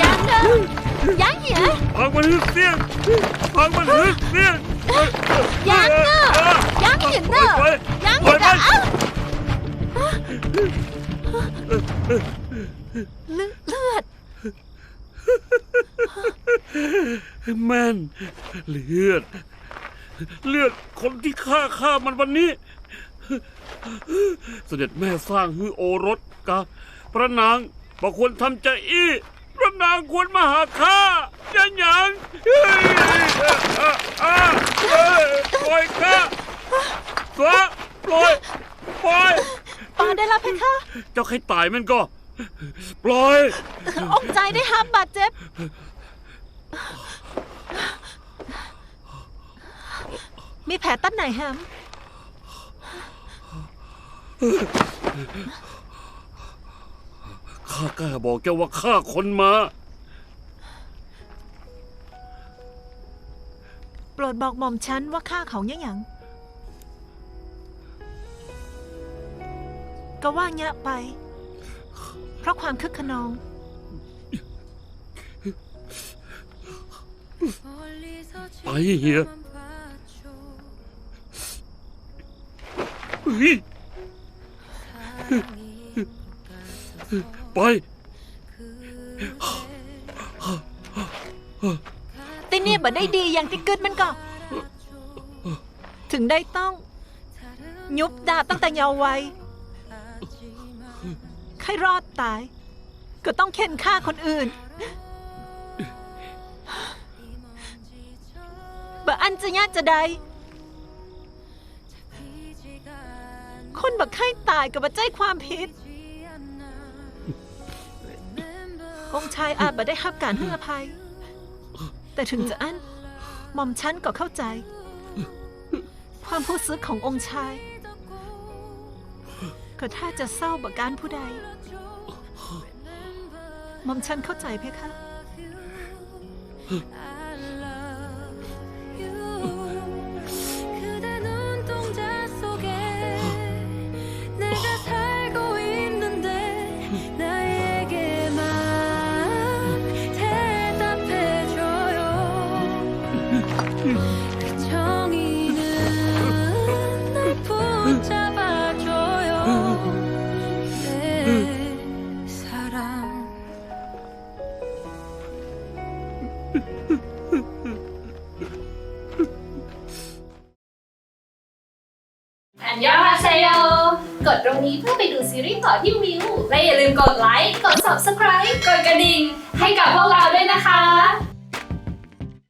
ยังนะยังเหรอออกมาฮึกเสียงออกมาฮึกเสียงยังนะยังเห็นนะยังเห็นนะเลือดแม่นเลือด เลือดคนที่ฆ่าข้ามันวันนี้ เสด็จแม่สร้างฮือโอรสกับพระนาง บอกควรทำใจอี้พระนางควรมาหาข้าย่าหยังเฮ้ยอะอะเฮ้ยปล่อยข้าฟ้าปล่อยปล่อยปาได้แล้วเพคะเจ้าใครตายมันก็ ปล่อยองค์ใจได้ห้ามบาดเจ็บ มีแผลตั้นไหนแฮม ข้ากล้าบอกเจ้าว่าฆ่าคนมา โปรดบอกหม่อมฉันว่าข้าเขายังหยังก็ว่างยะไป เพราะความคึกขนอง ไปเฮียเฮ้ย ไปติเนี่ยบ่ได้ดีอย่างที่กึดมันก็ ถึงได้ต้อง ยุบดาบตั้งแต่เยาว์วัยใครรอดตาย ก็ต้องเข็นฆ่าคนอื่นบ่อันจะยากจะใดคนบักไข้ตายกับบัใจความผิด องค์ชายอาจบ่ได้รับการให้อภัย แต่ถึงจะอันหม่อมฉันก็เข้าใจ ความผู้ซึกขององค์ชาย ก็ถ้าจะเศร้าบ่กการผู้ใดหม่อมฉันเข้าใจเพคะ อันยองอาเซโยกดตรงนี้เพื่อไปดูซีรีส์ต่อที่วิวและอย่าลืมกดไลค์ กด subscribe กดกระดิ่ง ให้กับพวกเราด้วยนะคะ